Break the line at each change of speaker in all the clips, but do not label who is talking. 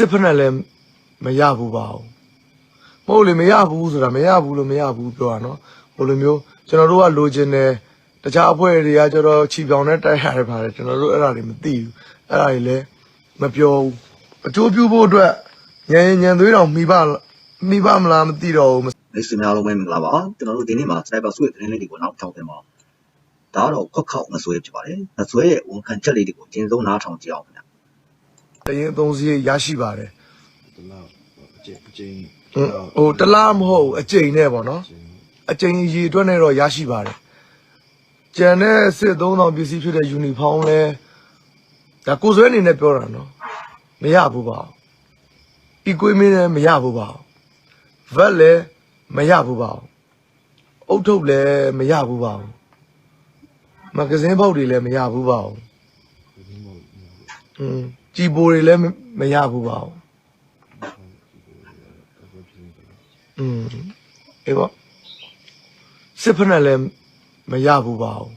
စစ်ဖက်နဲ့လည်းမရဘူးပါဘူးမဟုတ်လေမရဘူးဆိုတာမရဘူးလို့မရဘူးပြောတာနော်ဟိုလိုမျိုးကျွန်တော်တို့ကလိုချင်တယ်တခြားအဖွဲ့တွေကကျတော့ခြီပြောင်နဲ့တိုက်ရတယ်ပါတယ်ကျွန်တော်တို့အဲ့ဒါတွေမသိဘူးအဲ့ဒါတွေလည်းမပြောဘူးအကျိုးပြုဖို့အတွက်ညံညံသွေးတော်မိဘလားမိဘမလားမသိတော့ဘူး
မိတ်ဆွေများအားလုံးပဲမင်္ဂလာပါကျွန်တော်တို့ဒီနေ့မှာ Cyber Suite သတင်းလေးတွေကိုနောက်ထောင်တင်ပါဒါကတော့ခွက်ခေါက်မဆွဲဖြစ်ပါတယ်မဆွဲရဲ့ဝန်ခံချက်လေးတွေကိုအကျဉ်းဆုံးနားထောင်ကြည့်အောင်ခင်ဗျ
တ ရင်အသုံးစရိတ်ရရှိပါတယ်
တလားအကျဉ်အကျဉ်
ဟိုတလားမဟုတ်ဘူးအကျိန်နဲ့ပေါ့နော်အကျိန်ရေအတွက်နဲ့တော့ရရှိပါတယ်ကျန်တဲ့စစ်သုံးတော်ပစ္စည်းဖြစ်တဲ့ယူနီဖောင်းလဲဒါကိုယ်ဆွဲအနေနဲ့ပြောတာနော်မရဘူးပါဘူး equipment လည်းမရဘူးပါဘူး vat လည်းမရဘူးပါဘူးအုတ်ထုတ်လည်းမရဘူးပါဘူးမဂဇင်းပေါက်တွေလည်းမရဘူးပါဘူးอืม ជីပိုတွေလည်းမမရဘူးပါဘူးอืมအေးပေါ့စစ်ဖက်နဲ့လည်းမရဘူးပါဘူး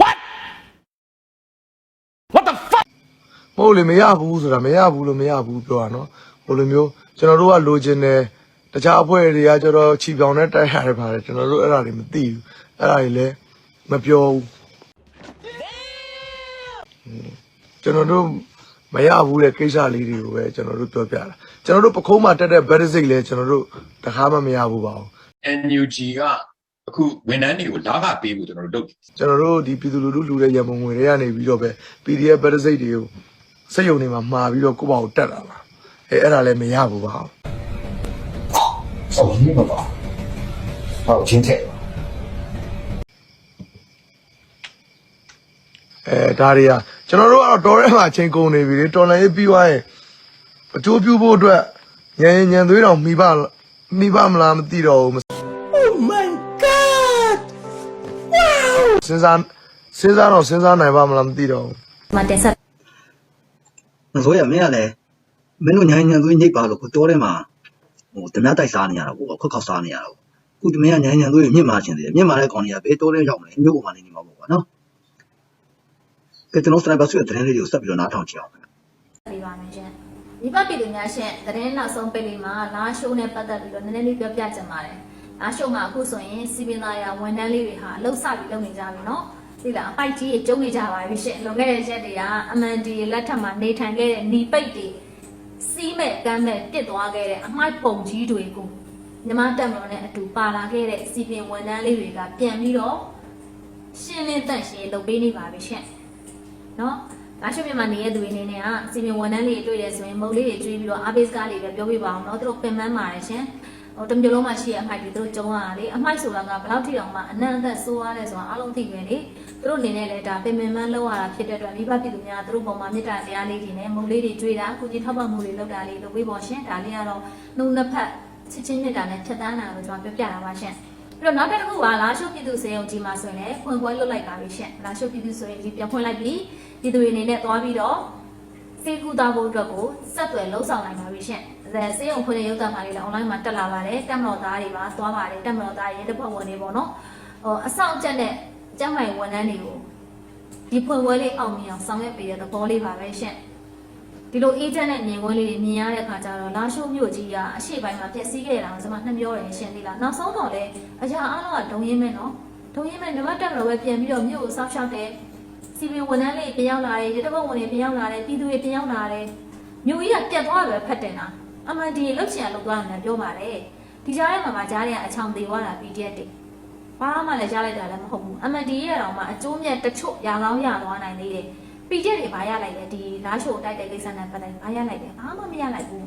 What What the fuck မဟုတ်လေမရဘူးဆိုတာမရဘူးလို့မရဘူးပြောတာနော်ဟိုလိုမျိုးကျွန်တော်တို့ကလိုချင်တယ်တခြားအဖွဲ့တွေကကျတော့ခြီပြောင်နဲ့တိုက်ရတယ်ပါတယ်ကျွန်တော်တို့အဲ့ဒါတွေမသိဘူးအဲ့ဒါတွေလည်းမပြောဘူးอืมကျွန်တော်တို့ မရဘူးတဲ့ကိစ္စလေးတွေကိုပဲကျွန်တော်တို့ပြောပြတာကျွန်တော်တို့ပခုံးမှာတက်တဲ့ဘက်ဒစိတ်လည်းကျွန်တော်တို့တခါမှမရဘူးပါဘူး
NUG ကအခုဝန်ထမ်းတွေကိုလာကပေးဖို့ကျွန်တော်တို့လုပ်
ကျွန်တော်တို့ဒီပြည်သူလူထုလူတဲ့ရမုံငွေတွေကနေပြီးတော့ပဲ PDF ဘက်ဒစိတ်တွေကိုစက်ယုံတွေမှာမှာပြီးတော့ကိုယ့်ဘာကိုတက်တာပါအဲအဲ့ဒါလည်းမရဘူးပါ
ဘူးဟုတ်ဘူးမပါဟုတ်ချင်းတယ်
အဲဒါတွေက ကျွန်တော်တို့ကတော့တော်ရဲမှာချိန်ကုန်နေပြီလေတော်လည်းရေးပြီးသွားရင်အကျိုးပြုဖို့အတွက်ညံညံသွေးတော်မိဘလားမိဘမလားမသိတော့ဘူး Oh my god wow စဉ်းစားစဉ်းစားတော့စဉ်းစားနိုင်ပါမလားမသိတော့ဘူး
မှာတင်ဆက်
မဆွဲရမင်းကလည်းမင်းတို့ညာညံသွေးညိတ်ပါလို့ကိုတောထဲမှာဟိုဓမြတိုက်စားနေရတာကိုခွက်ခေါက်စားနေရတာကိုခုဒီမင်းကညာညံသွေးမြင့်မာခြင်းတယ်မြင့်မာတဲ့ကောင်ကြီးကဘယ်တောထဲရောက်မလဲမြို့ပေါ်မှာနေနေမှာပေါ့ကွာနော် ကဲကျွန်တော် Cyber Suite သတင်းလေးတွေကိုစပ်ပြီးတော့နားထောင်ကြည့်အောင်ခင်ဗျ
ပေးပါမယ်ရှင်။ဒီပတ်ပြည်သူများရှင်သတင်းနောက်ဆုံးပိတ်လေးမှာလာရှိုးနဲ့ပတ်သက်ပြီးတော့နည်းနည်းလေးပြောပြချင်ပါတယ်။လာရှိုးမှာအခုဆိုရင်စီပင်သားရဝန်ထမ်းလေးတွေဟာအလုပ်စပြီးလုပ်နေကြပြီနော်။သိလားအပိုက်ကြီးကျုံနေကြပါပြီရှင်။လွန်ခဲ့တဲ့ရက်တွေကအမှန်ဒီလက်ထက်မှာနေထိုင်ခဲ့တဲ့หนีပိတ်တွေစီးမဲ့ကမ်းမဲ့တစ်သွားခဲ့တဲ့အမိုက်ပုံကြီးတွေကိုညီမတက်မလို့နဲ့အတူပါလာခဲ့တဲ့စီပင်ဝန်ထမ်းလေးတွေကပြန်ပြီးတော့ရှင်းလင်းသက်ရှင်းလုပ်ပေးနေပါပြီရှင်။ နော်ကာရှုမြန်မာနေရတဲ့သူတွေအနေနဲ့ကအစီအစဉ်ဝန်ထမ်းလေးတွေ့တယ်ဆိုရင်မုတ်လေးတွေတွေးပြီးတော့အားပေးစကားလေးပဲပြောပြပါအောင်နော်သူတို့ပင်ပန်းပါတယ်ရှင်ဟိုတမျိုးလုံးမှရှိရအမိုက်တွေသူတို့ကြုံရတာလေအမိုက်ဆိုတာကဘယ်လောက်ထိအောင်မှအနံ့အသက်ဆိုးရလဲဆိုတာအလုံးသိပဲလေသူတို့နေနဲ့လည်းဒါပင်ပင်ပန်းလောက်ရတာဖြစ်တဲ့အတွက်မိဘပြည်သူများသူတို့ပုံမှာမေတ္တာတရားလေးတွေနဲ့မုံလေးတွေတွေ့တာကုကြီးထောက်ပံ့မှုတွေလုပ်တာလေးလုပ်ပေးပါရှင်ဒါလေးကတော့နှုတ်နှစ်ဖက်ချစ်ချင်းမေတ္တာနဲ့ဖြတ်တန်းတာလို့ကျွန်တော်ပြောပြတာပါရှင်ပြီးတော့နောက်တစ်ခုကလာရှုပ်ပြည်သူစေယုံကြီးမှာဆိုရင်လည်းဖွင့်ပွဲလုပ်လိုက်ပါပြီရှင်လာရှုပ်ပြည်သူဆိုရင်ဒီပြန်ဖွင့်လိုက်ပြီး ပြည်သူတွေအနေနဲ့သွားပြီးတော့စေကူတာဖို့အတွက်ကိုဆက်သွယ်လှုပ်ဆောင်နိုင်ပါပြီရှင်။ဒါစေယုံဖွင့်တဲ့ရုပ်သံမှာလေးလည်း online မှာတက်လာပါတယ်။တက်မတော်သားတွေပါသွားပါတယ်တက်မတော်သားရဲ့တပတ်ဝင်နေပေါ့နော်။ဟိုအဆောင်ကျက်တဲ့ကျမ်းမိုင်ဝန်ထမ်းတွေကိုဒီဖွင့်ပွဲလေးအောင်မြင်အောင်ဆောင်ရွက်ပေးတဲ့သဘောလေးပါပဲရှင်။ဒီလိုအေဂျင့်နဲ့မြင်ကွင်းလေးတွေမြင်ရတဲ့အခါကျတော့လာရှိုးမြို့ကြီးကအရှိပိုင်းမှာပျက်စီးခဲ့တာကိုကျွန်မနှမျောတယ်ရှင်သေးလား။နောက်ဆုံးတော့လေအရာအားလုံးကဒုံရင်းမဲနော်။ဒုံရင်းမဲနံပါတ်တက်မလို့ပဲပြန်ပြီးတော့မြို့ကိုစောက်ရှောက်တဲ့ စီပင်ဝန်ထမ်းလေးပြန်ရောက်လာတယ်ရတဘုတ်ဝန်တွေပြန်ရောက်လာတယ်ပြည်သူတွေပြန်ရောက်လာတယ်မြို့ကြီးကပြတ်သွားပဲဖတ်တယ်လားအမှန်ဒီလှုပ်ရှင်လှုပ်သွားတယ်ပြောပါတယ်ဒီကြားထဲမှာမှကြားထဲကအချောင်သေးသွားတာ PDF တွေဘာမှလည်းကြားလိုက်တာလည်းမဟုတ်ဘူးအမှန်ဒီရဲ့တော့မှအကျိုးမြတ်တချို့ရာကောင်းရသွားနိုင်သေးတယ် PDF တွေဘာရလိုက်လဲဒီလားရှို့တိုက်တဲ့ကိစ္စနဲ့ပတ်သက်ဘာရလိုက်လဲဘာမှမရလိုက်ဘူး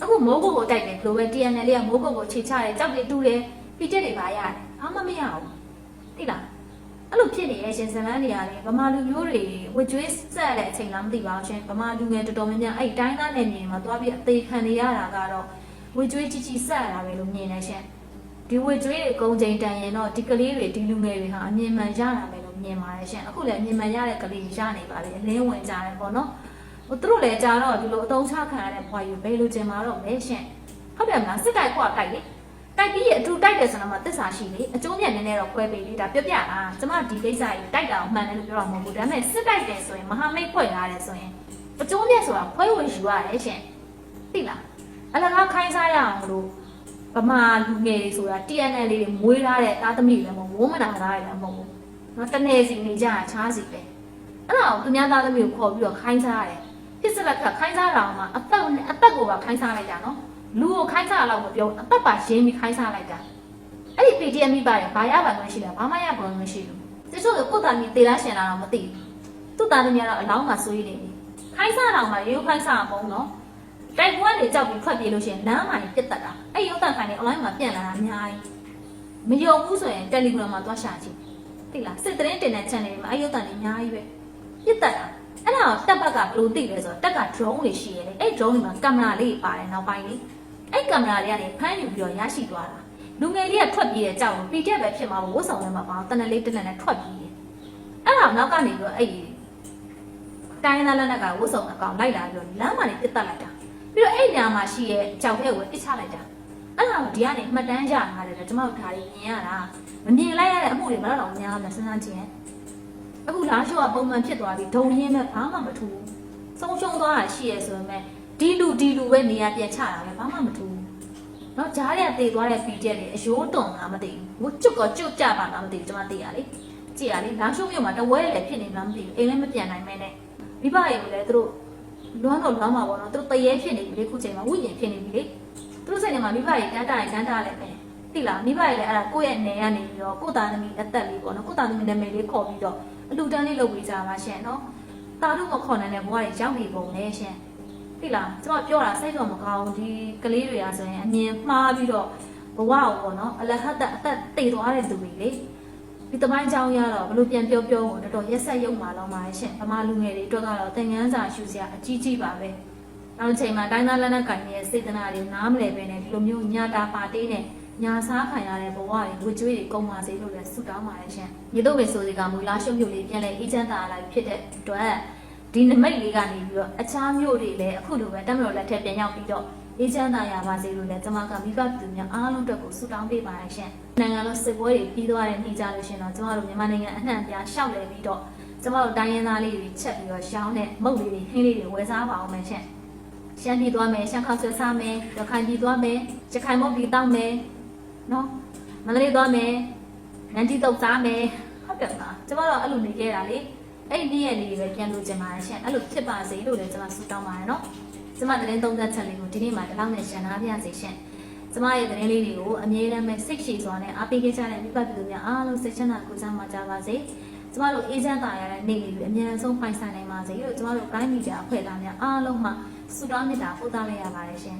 အခုမိုးကုတ်ကိုတိုက်တယ်ဘလိုပဲ TNL လေးကမိုးကုတ်ကိုခြေချတယ်ကြောက်တွေတူတယ် PDF တွေဘာရတယ်ဘာမှမရဘူးသိလား အဲ့လိုဖြစ်နေရဲ့ရှင်ဇလန်းနေရတယ်ဗမာလူမျိုးတွေဝကြွေးဆက်တဲ့အချိန်လားမသိပါဘူးရှင်ဗမာလူငယ်တော်တော်များများအဲ့တိုင်းသားနယ်မြေမှာသွားပြီးအသေးခံနေရတာကတော့ဝကြွေးကြီးကြီးဆက်ရတာပဲလို့မြင်နေရှင်ဒီဝကြွေးတွေအကုန်ချိန်တန်ရင်တော့ဒီကလေးတွေဒီလူငယ်တွေဟာအမြင်မှန်ရတာပဲလို့မြင်ပါတယ်ရှင်အခုလည်းအမြင်မှန်ရတဲ့ကလေးရနေပါလေအလင်းဝင်ကြတယ်ပေါ့နော်ဟိုသူတို့လည်းကြာတော့ဒီလိုအတုံးချခံရတဲ့ဘွားယူဘယ်လိုကျင်มาတော့မဲရှင်ဟုတ်တယ်မလားစစ်တိုက်ခွာတိုက်လေ တိုက်ပြီးအတူတိုက်တယ်ဆိုတော့မှသစ္စာရှိလေအကျိုးမြတ်နည်းနည်းတော့ခွဲပေးလေဒါပြပြတာကျမဒီကိစ္စကြီးတိုက်တာအောင်မှန်တယ်လို့ပြောတာမဟုတ်ဘူးဒါပေမဲ့စစ်တိုက်တယ်ဆိုရင်မဟာမိတ်ဖွဲ့ရတယ်ဆိုရင်အကျိုးမြတ်ဆိုတာခွဲဝေယူရတယ်ရှင်သိလားအလကားခိုင်းစားရအောင်လို့ဗမာလူငယ်တွေဆိုတာ TNL လေးတွေမွေးထားတဲ့သားသမီးတွေလည်းမဟုတ်ဘူးဝုန်းမနာသားတွေလည်းမဟုတ်ဘူးနော်တနေစီနေကြတာချားစီပဲအဲ့ဒါကိုသူများသားသမီးကိုခေါ်ပြီးတော့ခိုင်းစားရတယ်ဖြစ်စလက်ကခိုင်းစားတာမှအသက်နဲ့အသက်ကိုပါခိုင်းစားလိုက်တာနော် လူကိုခိုင်းစားတော့မပြောဘူးအသက်ပါရင်းပြီးခိုင်းစားလိုက်တာအဲ့ဒီ PTM မိပါတယ်ဘာရပါမှရှိတယ်ဘာမှရပါမှမရှိဘူးတချို့ကကိုယ်သားမီတေလားရှင်လာတော့မသိဘူးသူ့သားသမီးကတော့အလောင်းမှာဆွေးနေတယ်ခိုင်းစားတော့မှရိုးခိုင်းစားအောင်နော်တိုက်ပွဲတွေကြောက်ပြီးထွက်ပြေးလို့ရှိရင်လမ်းမှာပြတ်တက်တာအဲ့ရုပ်တံခိုင်တွေ online မှာပြန်လာတာအများကြီးမယုံဘူးဆိုရင် Telegram မှာသွားရှာကြည့်သိလားစစ်သတင်းတင်တဲ့ channel တွေမှာအဲ့ရုပ်တံတွေအများကြီးပဲပြတ်တက်တာအဲ့ဒါကိုတက်ဘက်ကဘယ်လိုသိလဲဆိုတော့တက်က drone တွေရှိရတယ်အဲ့ drone တွေမှာကင်မရာလေးပါတယ်နောက်ပိုင်းလေး အဲ့ကင်မရာလေးကနေဖမ်းယူပြီးတော့ရရှိသွားတာလူငယ်လေးကထွက်ပြေးတဲ့ကြောက်လို့ PDF ပဲဖြစ်မှာပေါ့ဝတ်ဆောင်ထဲမှာပါတနက်လေးတနက်နဲ့ထွက်ပြေးတယ်အဲ့ဒါနောက်ကနေပြီးတော့အဲ့တိုင်းသားလက်နက်ကဝတ်ဆောင်အကောင်လိုက်လာပြီးတော့လမ်းမှာနေပြတ်တက်လိုက်တာပြီးတော့အဲ့ညမှာရှိရဲ့ကြောက်ထဲကိုအစ်ချလိုက်တာအဲ့ဒါကိုဒီကနေမှတ်တမ်းရထားတယ်ကျွန်မတို့ဒါတွေမြင်ရတာမမြင်လိုက်ရတဲ့အမှုတွေဘယ်တော့မှများမှစဉ်းစားကြည့်ရင်အခုလာရှိုးကပုံမှန်ဖြစ်သွားပြီဒုံရင်းနဲ့ဘာမှမထူဘူးဆုံးရှုံးသွားတာရှိရဲဆိုပေမဲ့ ဒီလူဒီလူပဲနေရာပြန်ချတာပဲဘာမှမထူဘူးတော့ဂျားရတေသွားတဲ့ပီတက်တွေအယိုးတုံလားမသိဘူးဟိုကျွတ်ကကျွတ်ကြပါလားမသိဘူးကျွန်မသိရလေကြည့်ရလေလာရှိုးမြို့မှာတဝဲလည်းဖြစ်နေလားမသိဘူးအိမ်လည်းမပြန်နိုင်မဲနဲ့မိဘရေကိုလည်းသူတို့လွမ်းတော့လွမ်းမှာပေါ့နော်သူတို့တရေဖြစ်နေပြီလေခုချိန်မှာဝိညာဉ်ဖြစ်နေပြီလေသူတို့စိတ်ထဲမှာမိဘတွေတန်းတာတန်းတာလည်းပဲသိလားမိဘတွေလည်းအဲ့ဒါကိုယ့်ရဲ့နေရနေပြီးတော့ကိုယ့်သားသမီးအသက်လေးပေါ့နော်ကိုယ့်သားသမီးနာမည်လေးခေါ်ပြီးတော့အလူတန်းလေးလုပ်ပေးကြပါရှင်နော်တာတို့မခေါ်နိုင်တဲ့ဘဝတွေရောက်နေပုံနဲ့ရှင် သိလားကျွန်မပြောတာစိတ်တော့မကောင်းဒီကလေးတွေကဆိုရင်အမြင်မှားပြီးတော့ဘဝကိုပေါ့နော်အလဟတ်အသက်တည်သွားတဲ့သူတွေလေဒီတမိုင်းကြောင်းရတော့ဘလို့ပြန်ပြောပြောကိုတော်တော်ရက်ဆက်ရုံမှာတော့မှာရှင်ဗမာလူငယ်တွေအတွက်ကတော့သင်ငန်းစာရှုစရာအကြီးကြီးပါပဲနောက်ချိန်မှာတိုင်းသားလက်နက်ကင်ရဲ့စေတနာတွေနားမလည်ပဲနဲ့ဒီလိုမျိုးညာတာပါတေးနဲ့ညာစားခံရတဲ့ဘဝတွေဝကြွေးတွေကုန်ပါစေလို့လည်းဆုတောင်းပါတယ်ရှင်မြေတို့ပဲဆိုစီကမူလာရှုပ်မြို့လေးပြန်လဲအေးချမ်းသာလာဖြစ်တဲ့အတွက် ဒီနမိတ်လေးကနေပြီးတော့အခြားမြို့တွေလည်းအခုလိုပဲတက်မတော်လက်ထက်ပြန်ရောက်ပြီးတော့အေးချမ်းသာရပါစေလို့လည်းကျွန်မကမိဘပြည်သူများအားလုံးအတွက်ကိုဆုတောင်းပေးပါတယ်ရှင်နိုင်ငံတော်စစ်ပွဲတွေပြီးသွားတဲ့နေ့ကြလို့ရှင်တော့ကျွန်တော်တို့မြန်မာနိုင်ငံအနှံ့အပြားရှောက်လည်ပြီးတော့ကျွန်တော်တို့တိုင်းရင်းသားလေးတွေချက်ပြီးတော့ရှောင်းတဲ့မုတ်လေးတွေဟင်းလေးတွေဝယ်စားပါအောင်မယ်ရှင်ရှမ်းပြည်သွားမယ်ရှမ်းခောက်ဆွဲစားမယ်ရခိုင်ပြည်သွားမယ်ရခိုင်မုတ်ပြည်တောက်မယ်နော်မန္တလေးသွားမယ်နန်းကြီးတုတ်စားမယ်ဟုတ်တယ်လားကျွန်တော်တို့အဲ့လိုနေခဲ့တာလေ အဲ့ဒီနေ့ရက်လေးပဲပြန်လို့ကျင်ပါတယ်ရှင်အဲ့လိုဖြစ်ပါစေလို့လည်းကျွန်မဆုတောင်းပါတယ်နော်ကျမသတင်းသုံးသက်ချက်လေးကိုဒီနေ့မှဒီလောက်နဲ့ရှင်းထားပြစေရှင်။ကျမရဲ့သတင်းလေးတွေကိုအမြဲတမ်းပဲစိတ်ရှိစွာနဲ့အားပေးခဲ့ကြတဲ့မိဘပြည်သူများအားလုံးစိတ်ချမ်းသာကိုယ်စားမှာကြပါစေ။ကျမတို့အေဂျင့်တာရတဲ့နေ့လေးတွေအများဆုံးပိုင်ဆိုင်နိုင်ပါစေလို့ကျမတို့တိုင်းမီဒီယာအဖွဲ့သားများအားလုံးမှဆုတောင်းမေတ္တာပို့သလိုက်ရပါတယ်ရှင်